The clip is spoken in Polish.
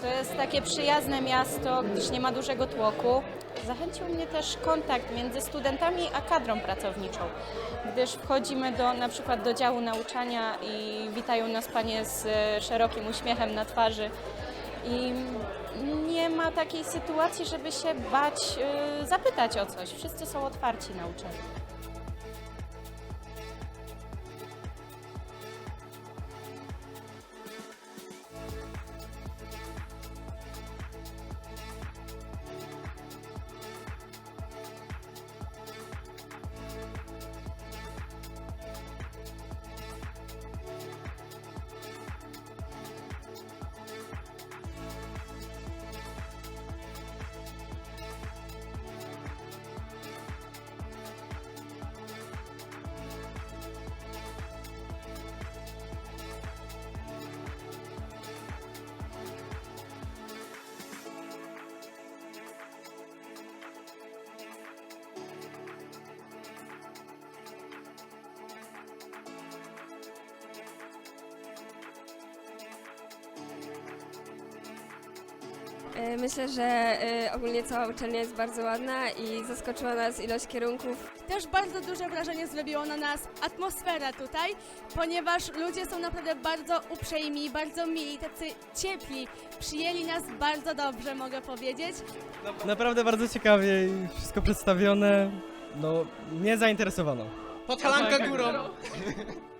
To jest takie przyjazne miasto, gdyż nie ma dużego tłoku. Zachęcił mnie też kontakt między studentami a kadrą pracowniczą, gdyż wchodzimy do, na przykład do działu nauczania i witają nas panie z e, szerokim uśmiechem na twarzy. I nie ma takiej sytuacji, żeby się bać e, zapytać o coś. Wszyscy są otwarci na uczenie. Myślę, że e, ogólnie cała uczelnia jest bardzo ładna i zaskoczyła nas ilość kierunków. Też bardzo duże wrażenie zrobiło na nas atmosfera tutaj, ponieważ ludzie są naprawdę bardzo uprzejmi, bardzo mili, tacy ciepli. Przyjęli nas bardzo dobrze, mogę powiedzieć. Naprawdę bardzo ciekawie i wszystko przedstawione. No, mnie zainteresowano. Podhalanka górą.